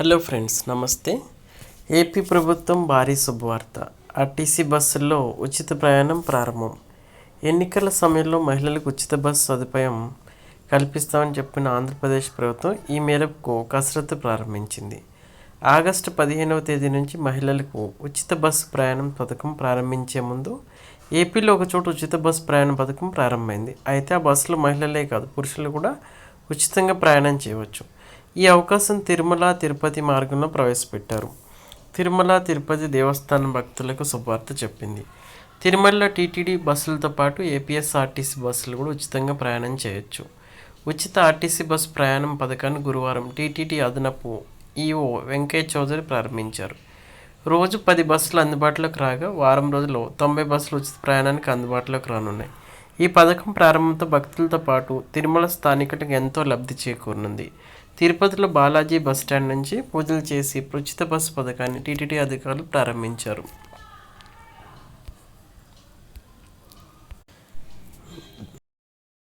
Hello friends నమస్తే. AP ప్రభుత్వం భారీ శుభవార్త. ఆర్టీసీ బస్సుల్లో ఉచిత ప్రయాణం ప్రారంభం. ఎన్నికల సమయంలో మహిళలకు ఉచిత బస్సు సదుపాయం కల్పిస్తామని చెప్పిన ఆంధ్రప్రదేశ్ ప్రభుత్వం ఈ మేరకు కసరత్తు ప్రారంభించింది. ఆగస్టు పదిహేనవ తేదీ నుంచి మహిళలకు ఉచిత బస్సు ప్రయాణం పథకం ప్రారంభించే ముందు ఏపీలో ఒక చోట ఉచిత బస్సు ప్రయాణ పథకం ప్రారంభమైంది. అయితే ఆ బస్సులో మహిళలే కాదు పురుషులు కూడా ఉచితంగా ప్రయాణం చేయవచ్చు. ఈ అవకాశం తిరుమల తిరుపతి మార్గంలో ప్రవేశపెట్టారు. తిరుమల తిరుపతి దేవస్థానం భక్తులకు శుభార్త చెప్పింది. తిరుమలలో టీటీడీ బస్సులతో పాటు ఏపీఎస్ఆర్టీసీ బస్సులు కూడా ఉచితంగా ప్రయాణం చేయొచ్చు. ఉచిత ఆర్టీసీ బస్సు ప్రయాణం పథకాన్ని గురువారం టీటీడీ అదనపు ఈఓ వెంకయ్య చౌదరి ప్రారంభించారు. రోజు పది బస్సులు అందుబాటులోకి రాగా వారం రోజుల్లో తొంభై బస్సులు ఉచిత ప్రయాణానికి అందుబాటులోకి రానున్నాయి. ఈ పథకం ప్రారంభంతో భక్తులతో పాటు తిరుమల స్థానికులకు ఎంతో లబ్ధి చేకూరనుంది. తిరుపతిలో బాలాజీ బస్టాండ్ నుంచి పూజలు చేసి ఉచిత బస్సు పథకాన్ని టీటీడీ అధికారులు ప్రారంభించారు.